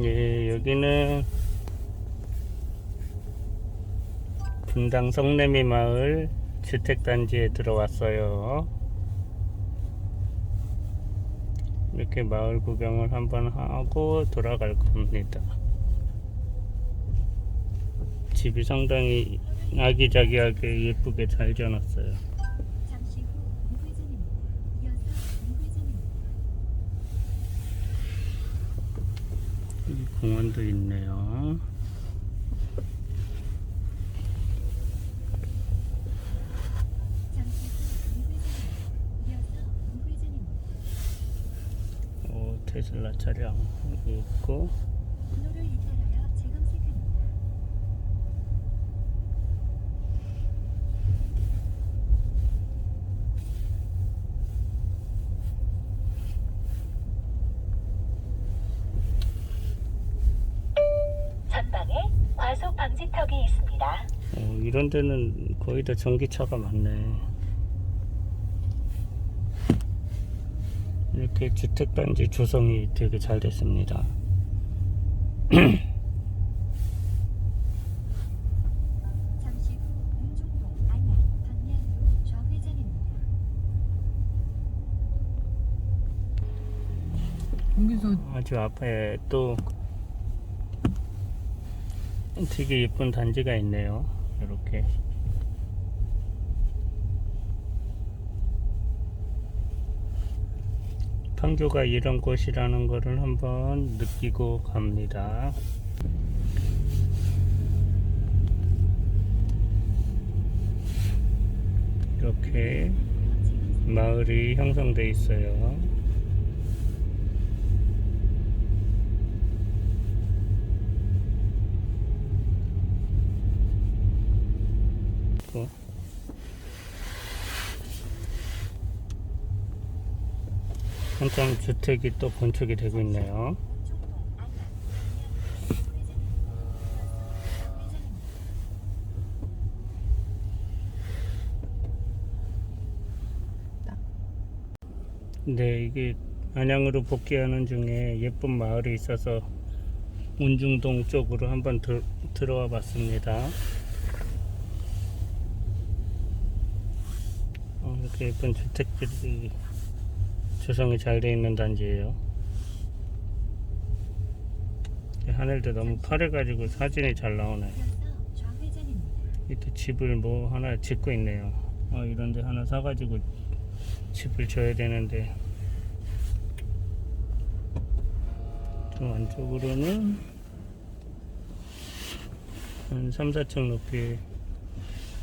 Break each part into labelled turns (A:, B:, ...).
A: 예, 여기는 분당 성내미 마을 주택단지에 들어왔어요. 이렇게 마을 구경을 한번 하고 돌아갈 겁니다. 집이 상당히 아기자기하게 예쁘게 잘 지어놨어요. 공원도 있네요. 오, 테슬라 차량 있고
B: 턱이 있습니다.
A: 어, 이런 데는 거의 다 전기차가 많네. 이렇게 주택단지 조성이 되게 잘 됐습니다.
C: 여기서
A: 아주 앞에 또 되게 예쁜 단지가 있네요. 이렇게. 판교가 이런 곳이라는 것을 한번 느끼고 갑니다. 이렇게 마을이 형성돼 있어요. 있고. 한참 주택이 또 건축이 되고 있네요. 네, 이게 안양으로 복귀하는 중에 예쁜 마을이 있어서 운중동 쪽으로 한번 들, 들어와 봤습니다. 어, 이렇게 예쁜 주택들이 조성이 잘 되어 있는 단지예요. 이 하늘도 너무 파래가지고 사진이 잘 나오네. 이또 집을 뭐 하나 짓고 있네요. 어, 이런데 하나 사가지고 집을 져야 되는데 좀 안쪽으로는 한 3, 4층 높이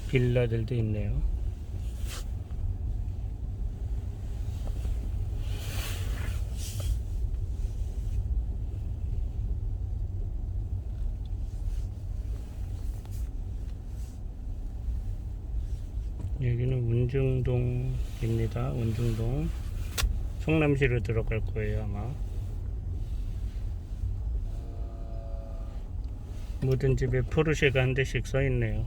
A: 빌라들도 있네요. 여기는 운중동입니다. 운중동. 성남시로 들어갈 거예요, 아마. 모든 집에 포르쉐가 한 대씩 써 있네요.